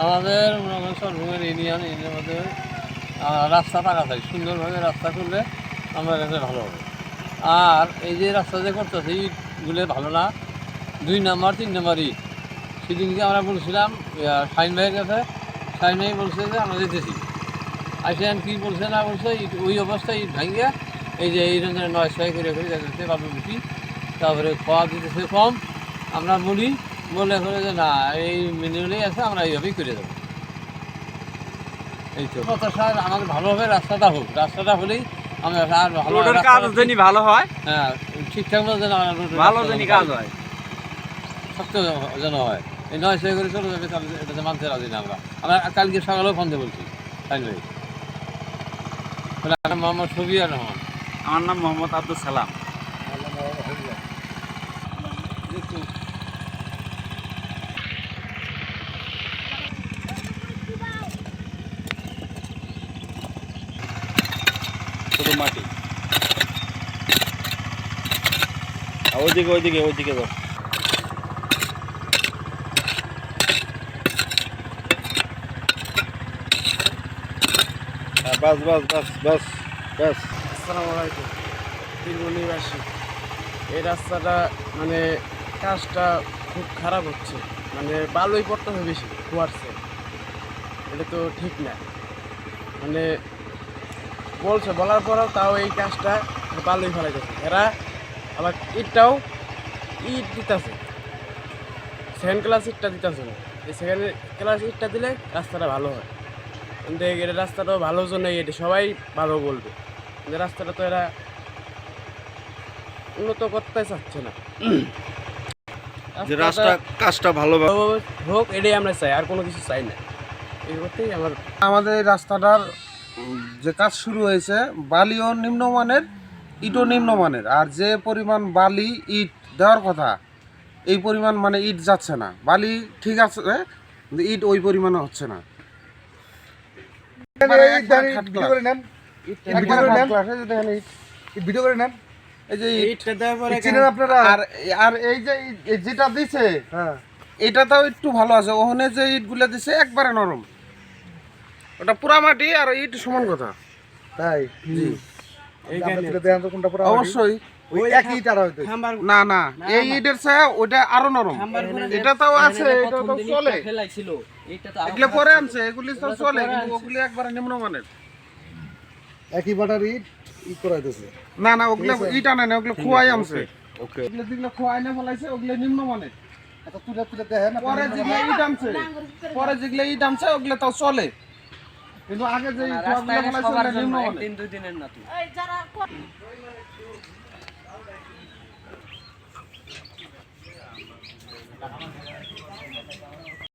আমাদের মনে করেন ইউনিয়ন ইউনিয়নের মধ্যে রাস্তা থাকা। চাই সুন্দরভাবে রাস্তা করলে আমার কাছে ভালো হবে। আর এই যে রাস্তা যে করতেছে ইটগুলো ভালো না, দুই নাম্বার, তিন নাম্বার ইট। সেদিনকে আমরা বলছিলাম শাহিন ভাইয়ের কাছে। শাহিন ভাই বলছে যে, আমরা যেতেছি। আসেন কী বলছে না বলছে, ইট, ওই অবস্থায় ইট ভাঙিয়ে এই যে এই রকমের নয় ছয় করে করে যাচ্ছে বাবু বেশি তারপরে খাওয়া দিতেছে কম। আমরা বলি বলে করে যে না এই মিনিমালেই আছে আমরা এইভাবেই করে দেবো। এই তো। কত স্যার আমাদের ভালো হবে রাস্তাটা হোক। রাস্তাটা হলেই আমরা আর ভালো রোডের কাজ যেন ভালো হয়। হ্যাঁ ঠিকঠাক মতো যেন ভালো রাস্তা যেন যেন কাজ হয়। শক্ত যেন হয় এই নয় ছয় করে চলে যাবে তাহলে এটাতে মানতে রাজি না আমরা। আমরা কালকে সকালেও ফোন দিয়ে বলছি তাই ভাই বলে, আমার মোহাম্মদ শফিয়া রহমান। আমার নাম মোহাম্মদ আব্দুল সালাম। শুধু মাটি। ওইদিকে ওইদিকে ওইদিকে দাও হ্যাঁ, বাস বাস বাস বাস বাস। আসসালামু আলাইকুম। তিরমণিবাসী এই রাস্তাটা মানে কাজটা খুব খারাপ হচ্ছে। মানে বালুই পড়তেছে বেশি কুয়ারছে এটা তো ঠিক না। মানে বলছে বলার পরেও তাও এই কাজটা বালুই ফেলাইতেছে। এরা আবার ইটটাও ইট দিতেছে। সেকেন্ড ক্লাস ইটটা দিতেছে না। এই সেকেন্ড ক্লাস ইটটা দিলে রাস্তাটা ভালো হয়। কিন্তু এটা রাস্তাটাও ভালোর জন্য এটা সবাই ভালো বলবে। কিন্তু রাস্তাটা তো এরা উন্নত করতে চাচ্ছে না। যে রাস্তা কাজটা ভালো হোক এটাই আমরা চাই। আর কোনো কিছু চাই না। এই করতেই আমার আমাদের এই রাস্তাটার যে কাজ শুরু হয়েছে বালিও নিম্নমানের ইটও নিম্নমানের। আর যে পরিমাণ বালি ইট দেওয়ার কথা এই পরিমাণ মানে ইট যাচ্ছে না। বালি ঠিক আছে ইট ওই পরিমাণে হচ্ছে না। যে ভিডিও করে নেন। এই যে ইট। চিনেন আপনারা? আর আর এই যে যেটা দিছে হ্যাঁ। এটাতেও একটু ভালো আছে। ওখানে যে ইটগুলো দিছে একবারে নরম। ওটা পুরা মাটি আর ইট সমান কথা। তাই? জি। এইখানে দেন তো কোনটা পুরো অবশ্যই। না না। এই ইটের আরও নরম। খাম্বার করে আছে এটা তো চলে। ফেলাইছিল। এইটা তো এগুলো পরে আনছে এগুলি তো চলে কিন্তু ওগুলি একবারে নিম্নমানের। একই বাটার ইট ই করা না না ওগুলো ইট আনে না ওগুলো খোয়াই আনছে। ওকে ওগুলো যেগুলো খোয়াই না ফেলাইছে ওগুলো নিম্নমানের। আচ্ছা পরে যেগুলো ইট আনছে পরে যেগুলো ইট আনছে ওগুলো তাও চলে। কিন্তু আগে যে খোয়াগুলো ফেলাইছে ওগুলো নিম্নমানের। দিন দুই দিনের না তুই।